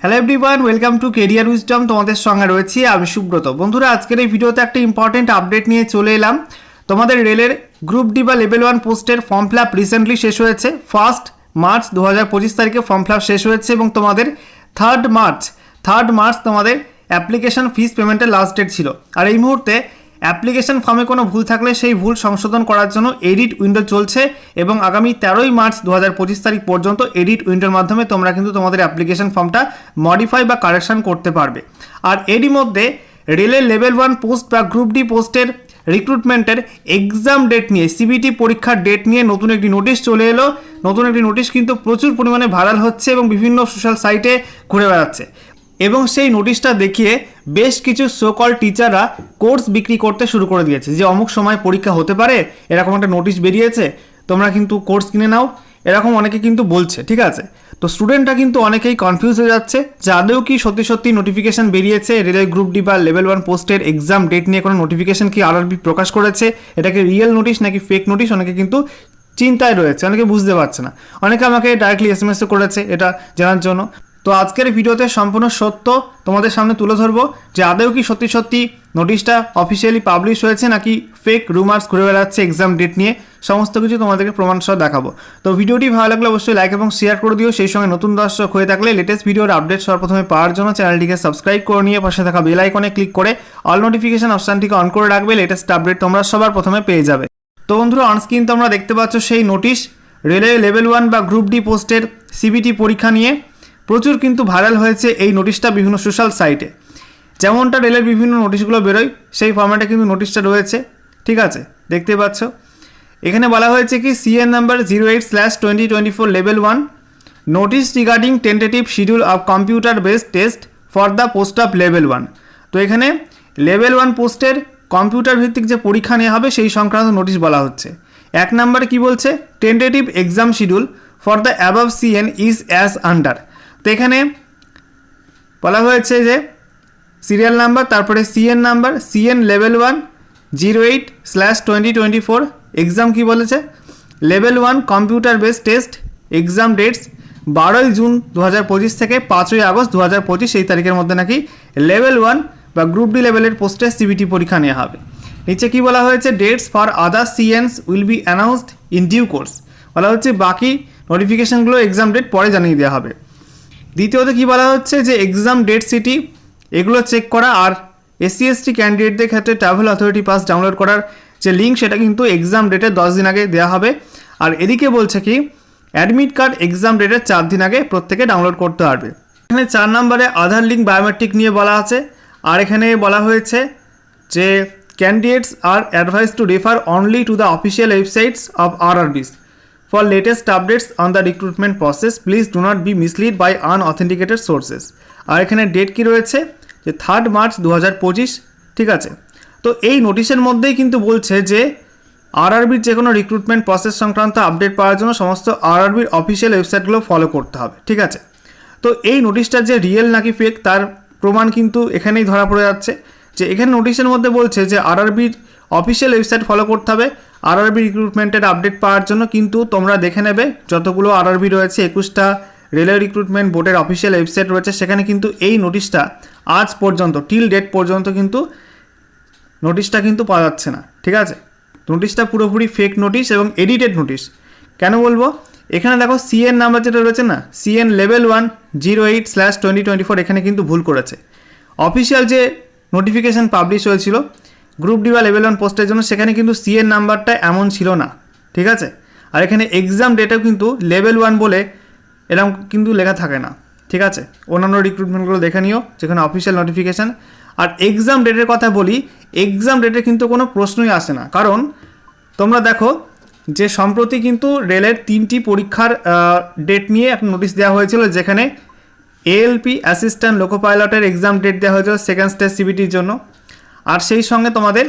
Hello everyone welcome to career wisdom তোমাদের সঙ্গে রয়েছি আমি সুব্রত। বন্ধুরা, আজকের এই ভিডিওতে একটা ইম্পর্টেন্ট আপডেট নিয়ে চলে এলাম। তোমাদের রেলের গ্রুপ ডি বা লেভেল ওয়ান পোস্টের ফর্ম ফিল আপ রিসেন্টলি শেষ হয়েছে। ফার্স্ট মার্চ দু হাজার পঁচিশ তারিখে ফর্ম ফিল আপ শেষ হয়েছে এবং তোমাদের থার্ড মার্চ থার্ড মার্চ তোমাদের অ্যাপ্লিকেশন ফিস পেমেন্টের লাস্ট ডেট ছিল। আর এই মুহূর্তে অ্যাপ্লিকেশন ফর্মে কোনো ভুল থাকলে সেই ভুল সংশোধন করার জন্য এডিট উইন্ডো চলছে এবং আগামী তেরোই মার্চ দু হাজার পঁচিশ তারিখ পর্যন্ত এডিট উইন্ডোর মাধ্যমে তোমরা কিন্তু তোমাদের অ্যাপ্লিকেশন ফর্মটা মডিফাই বা কারেকশন করতে পারবে। আর এরই মধ্যে রেলের লেভেল ওয়ান পোস্ট বা গ্রুপ ডি পোস্টের রিক্রুটমেন্টের এক্সাম ডেট নিয়ে সিবিটি পরীক্ষার ডেট নিয়ে নতুন একটি নোটিশ চলে এলো। নতুন একটি নোটিশ কিন্তু প্রচুর পরিমাণে ভাইরাল হচ্ছে এবং বিভিন্ন সোশ্যাল সাইটে ঘুরে বেড়াচ্ছে। এবং সেই নোটিশটা দেখিয়ে বেশ কিছু সোকল টিচাররা কোর্স বিক্রি করতে শুরু করে দিয়েছে। যে অমুক সময় পরীক্ষা হতে পারে, এরকম একটা নোটিশ বেরিয়েছে, তোমরা কিন্তু কোর্স কিনে নাও, এরকম অনেকে কিন্তু বলছে, ঠিক আছে? তো স্টুডেন্টরা কিন্তু অনেকেই কনফিউজ হয়ে যাচ্ছে যে আদৌ কি সত্যি সত্যি নোটিফিকেশন বেরিয়েছে, রেলের গ্রুপ ডি বা লেভেল ওয়ান পোস্টের এক্সাম ডেট নিয়ে কোনো নোটিফিকেশন কি আরআরবি প্রকাশ করেছে? এটাকে রিয়েল নোটিশ নাকি ফেক নোটিশ অনেকে কিন্তু চিন্তায় রয়েছে, অনেকে বুঝতে পারছে না। অনেকে আমাকে ডাইরেক্টলি এস এম করেছে এটা জানার জন্য। তো আজকের ভিডিওতে সম্পূর্ণ সত্য তোমাদের সামনে তুলে ধরবো যে আদৌ কি সত্যি সত্যি নোটিশটা অফিসিয়ালি পাবলিশ হয়েছে নাকি ফেক রুমার্স ঘুরে বেড়াচ্ছে এক্সাম ডেট নিয়ে, সমস্ত কিছু তোমাদেরকে প্রমাণ সহ দেখাবো। তো ভিডিওটি ভালো লাগলে অবশ্যই লাইক এবং শেয়ার করে দিও, সেই সঙ্গে নতুন দর্শক হয়ে থাকলে লেটেস্ট ভিডিওর আপডেট সর্বপ্রথমে পাওয়ার জন্য চ্যানেলটিকে সাবস্ক্রাইব করে নিয়ে পাশে থাকা বেল আইকনে ক্লিক করে অল নোটিফিকেশন অপশানটিকে অন করে রাখবে লেটেস্ট আপডেট তোমরা সবার প্রথমে পেয়ে যাবে। তো বন্ধুরা অনস্ক্রিন তোমরা দেখতে পাচ্ছ সেই নোটিশ রেলওয়ে লেভেল ওয়ান বা গ্রুপ ডি পোস্টের সিবিটি পরীক্ষা নিয়ে। প্রচুর কিন্তু ভাইরাল হয়েছে এই নোটিশটা বিভিন্ন সোশ্যাল সাইটে। যেমনটা রেলের বিভিন্ন নোটিশগুলো বেরোয়, সেই ফর্ম্যাটে কিন্তু নোটিশটা রয়েছে। ঠিক আছে, দেখতে পাচ্ছ। এখানে বলা হয়েছে কি CN number zero eight slash twenty twenty four level one notice regarding tentative schedule of computer based test for the post of level one তো এখানে লেভেল ওয়ান পোস্টের কম্পিউটার ভিত্তিক যে পরীক্ষা নেওয়া হবে, সেই সংক্রান্ত নোটিশ বলা হচ্ছে। এক নম্বরে কি বলছে? Tentative exam schedule for the above CN is as under তো এখানে বলা হয়েছে যে সিরিয়াল নাম্বার তারপরে CN number CN level one zero eight slash twenty twenty four exam কী বলেছে? Level one computer base test exam dates বারোই June দু হাজার পঁচিশ থেকে পাঁচই আগস্ট দু হাজার পঁচিশ, এই তারিখের মধ্যে নাকি লেভেল ওয়ান বা গ্রুপ ডি লেভেলের পোস্টে সিবিটি পরীক্ষা নেওয়া হবে। নিচে কি বলা হয়েছে? Dates for other CNs will be announced in due course বলা হচ্ছে বাকি নোটিফিকেশানগুলো এক্সাম ডেট পরে জানিয়ে দেওয়া হবে। দ্বিতীয়ত কি বলা হচ্ছে যে এক্সাম ডেট সিটি এগুলো চেক করা আর এসসি এসটি ক্যান্ডিডেটদের ক্ষেত্রে ট্রাভেল অথরিটি পাস ডাউনলোড করার যে লিঙ্ক সেটা কিন্তু এক্সাম ডেটের দশ দিন আগে দেওয়া হবে। আর এদিকে বলছে কি অ্যাডমিট কার্ড এক্সাম ডেটের চার দিন আগে প্রত্যেকে ডাউনলোড করতে পারবে। এখানে চার নম্বরে আধার লিঙ্ক বায়োমেট্রিক নিয়ে বলা আছে। আর এখানে বলা হয়েছে যে candidates are advise to refer only to the official websites of RRBs For latest updates on the recruitment process, please do not be misled by unauthenticated sources. আর এখানে ডেট কি রয়েছে? যে থার্ড মার্চ দু হাজার পঁচিশ ঠিক আছে? তো এই নোটিশের মধ্যেই কিন্তু বলছে যে আরআরবির যে কোনো রিক্রুটমেন্ট প্রসেস সংক্রান্ত আপডেট পাওয়ার জন্য সমস্ত আরআরবির অফিসিয়াল ওয়েবসাইটগুলো ফলো করতে হবে ঠিক আছে? তো এই নোটিশটা যে রিয়েল নাকি ফেক তার প্রমাণ কিন্তু এখানেই ধরা পড়ে যাচ্ছে। যে এখানে নোটিশের মধ্যে বলছে যে আরআরবির অফিসিয়াল ওয়েবসাইট ফলো করতে হবে। আরআরবি রিক্রুটমেন্টের আপডেট পাওয়ার জন্য কিন্তু তোমরা দেখে নেবে যতগুলো আরআরবি রয়েছে, একুশটা রেলওয়ে রিক্রুটমেন্ট বোর্ডের অফিসিয়াল ওয়েবসাইট রয়েছে, সেখানে কিন্তু এই নোটিশটা আজ পর্যন্ত টিল ডেট পর্যন্ত কিন্তু নোটিশটা কিন্তু পাওয়া যাচ্ছে না, ঠিক আছে? নোটিশটা পুরোপুরি ফেক নোটিশ এবং এডিটেড নোটিশ কেন বলব? এখানে দেখো সিএন নাম্বার যেটা রয়েছে না CN level one zero eight slash twenty twenty four এখানে কিন্তু ভুল করেছে। অফিসিয়াল যে নোটিফিকেশান পাবলিশ হয়েছিল গ্রুপ ডি বা লেভেল ওয়ান পোস্টের জন্য সেখানে কিন্তু সিএন নাম্বারটা এমন ছিল না, ঠিক আছে? আর এখানে এক্সাম ডেটেও কিন্তু লেভেল ওয়ান বলে এরকম কিন্তু লেখা থাকে না, ঠিক আছে? অন্যান্য রিক্রুটমেন্টগুলো দেখে নিও, যেখানে অফিসিয়াল নোটিফিকেশান আর এক্সাম ডেটের কথা বলি এক্সাম ডেটে কিন্তু কোনো প্রশ্নই আসে না। কারণ তোমরা দেখো যে সম্প্রতি কিন্তু রেলের তিনটি পরীক্ষার ডেট নিয়ে একটা নোটিশ দেওয়া হয়েছিল, যেখানে এএলপি অ্যাসিস্ট্যান্ট লোকো পাইলটের এক্সাম ডেট দেওয়া হয়েছিল সেকেন্ড স্টেজ সিবিটির জন্য। আর সেই সঙ্গে তোমাদের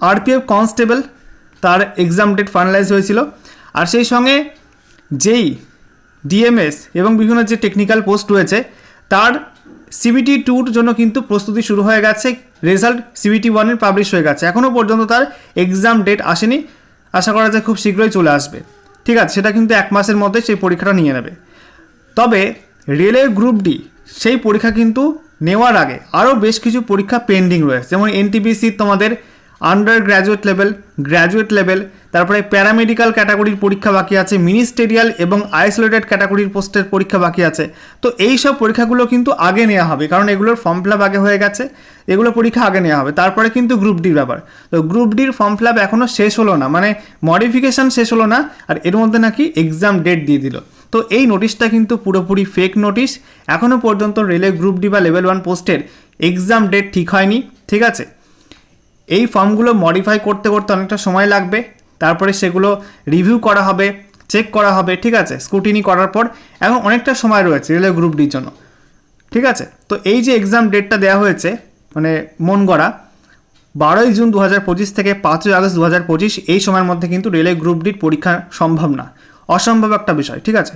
আরপিএফ কনস্টেবল তার এক্সাম ডেট ফাইনালাইজ হয়েছিল। আর সেই সঙ্গে যেই ডিএমএস এবং বিভিন্ন যে টেকনিক্যাল পোস্ট রয়েছে, তার সিবিটি টুর জন্য কিন্তু প্রস্তুতি শুরু হয়ে গেছে। রেজাল্ট সিবিটি ওয়ানের পাবলিশ হয়ে গেছে। এখনও পর্যন্ত তার এক্সাম ডেট আসেনি। আশা করা যায় খুব শীঘ্রই চলে আসবে। ঠিক আছে, সেটা কিন্তু এক মাসের মধ্যে সেই পরীক্ষাটা নিয়ে নেবে। তবে রেলের গ্রুপ ডি সেই পরীক্ষা কিন্তু নেওয়ার আগে আরও বেশ কিছু পরীক্ষা পেন্ডিং রয়েছে। যেমন এনটিপিসি তোমাদের under graduate level graduate level তারপরে প্যারামেডিক্যাল ক্যাটাগরির পরীক্ষা বাকি আছে মিনিস্টেরিয়াল এবং আইসোলেটেড ক্যাটাগরির পোস্টের পরীক্ষা বাকি আছে। তো এই সব পরীক্ষাগুলো কিন্তু আগে নেওয়া হবে, কারণ এগুলোর ফর্ম ফিল আগে হয়ে গেছে, এগুলো পরীক্ষা আগে নেওয়া হবে। তারপরে কিন্তু গ্রুপ ডির ব্যাপার। তো গ্রুপ ডির ফর্ম ফিল আপ এখনও শেষ হলো না মানে মডিফিকেশান শেষ হলো না, আর এর মধ্যে নাকি এক্সাম ডেট দিয়ে দিল। তো এই নোটিশটা কিন্তু পুরোপুরি ফেক নোটিশ এখনও পর্যন্ত রেলের গ্রুপ ডি বা লেভেল ওয়ান পোস্টের এক্সাম ডেট ঠিক হয়নি, ঠিক আছে? এই ফর্মগুলো মডিফাই করতে করতে অনেকটা সময় লাগবে, তারপরে সেগুলো রিভিউ করা হবে চেক করা হবে, ঠিক আছে? স্কুটিনি করার পর এখন অনেকটা সময় রয়েছে রেলের গ্রুপ ডির জন্য, ঠিক আছে? তো এই যে এক্সাম ডেটটা দেওয়া হয়েছে মানে মন গড়া, বারোই জুন দু হাজার পঁচিশ থেকে পাঁচই আগস্ট দু হাজার পঁচিশ, এই সময়ের মধ্যে কিন্তু রেলের গ্রুপ ডির পরীক্ষা সম্ভব না। অসম্ভব একটা বিষয় ঠিক আছে?